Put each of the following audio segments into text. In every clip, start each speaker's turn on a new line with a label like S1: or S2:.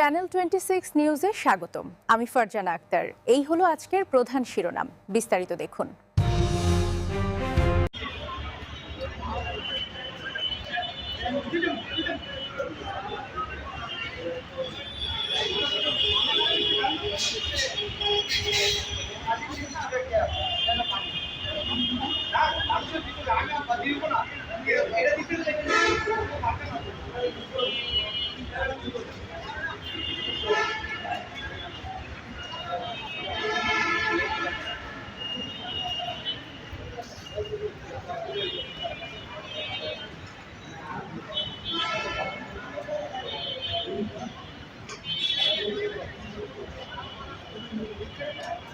S1: Channel twenty six নিউজে স্বাগতম। আমি ফারজানা আক্তার। এই হলো আজকের প্রধান শিরোনাম। বিস্তারিত দেখুন।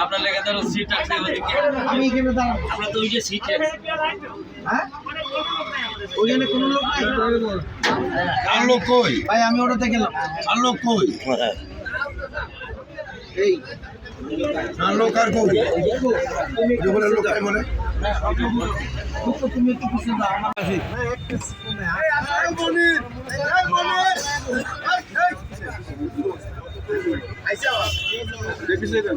S2: আপনার লেগে ধরো সিট আছে
S3: আমরা তো ওই
S2: যে সিট
S3: হ্যাঁ? ওইখানে কোনো লোক নাই। আর লোক কই? ভাই আমি ওটাতে গেলাম। আর লোক
S4: কই?
S3: এই। আর লোক আর কই? জীবনে লোক আই মনে? তুমি একটু আমার ও ওই sir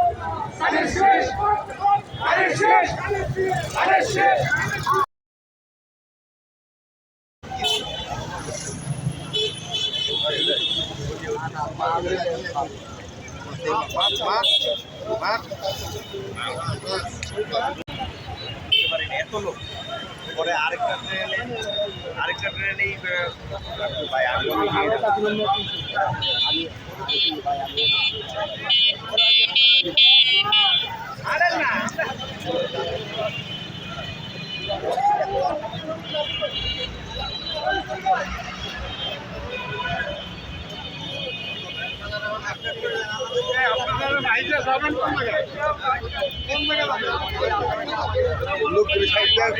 S3: পরে আরেকটা ট্রেনে আরেকটা ট্রেনেই ভাই আমি
S4: লোকগুলি সাইড দেখ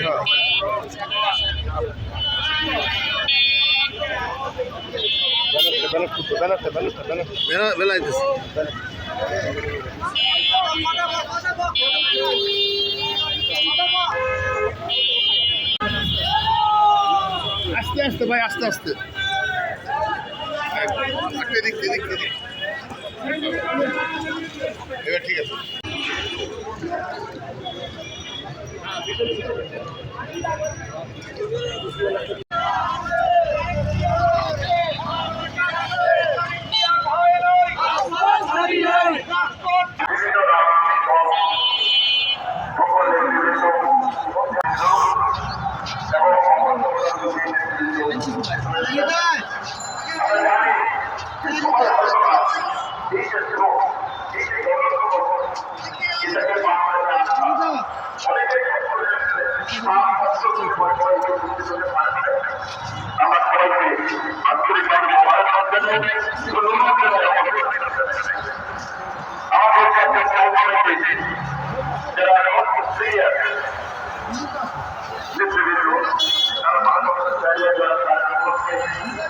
S4: আস্তে আস্তে ভাই আস্তে আস্তে এদিক এদিক এবার ঠিক আছে
S5: আমার সবাইকে আন্তরিকভাবে মোবারকবাদ জানিয়ে ধন্যবাদ জানাই আমাদের কাছে সৌভাগ্য রয়েছে যারা অনুপস্থিত নেতৃবৃন্দ তারা মানুষ দাঁড়িয়ে যারা তারা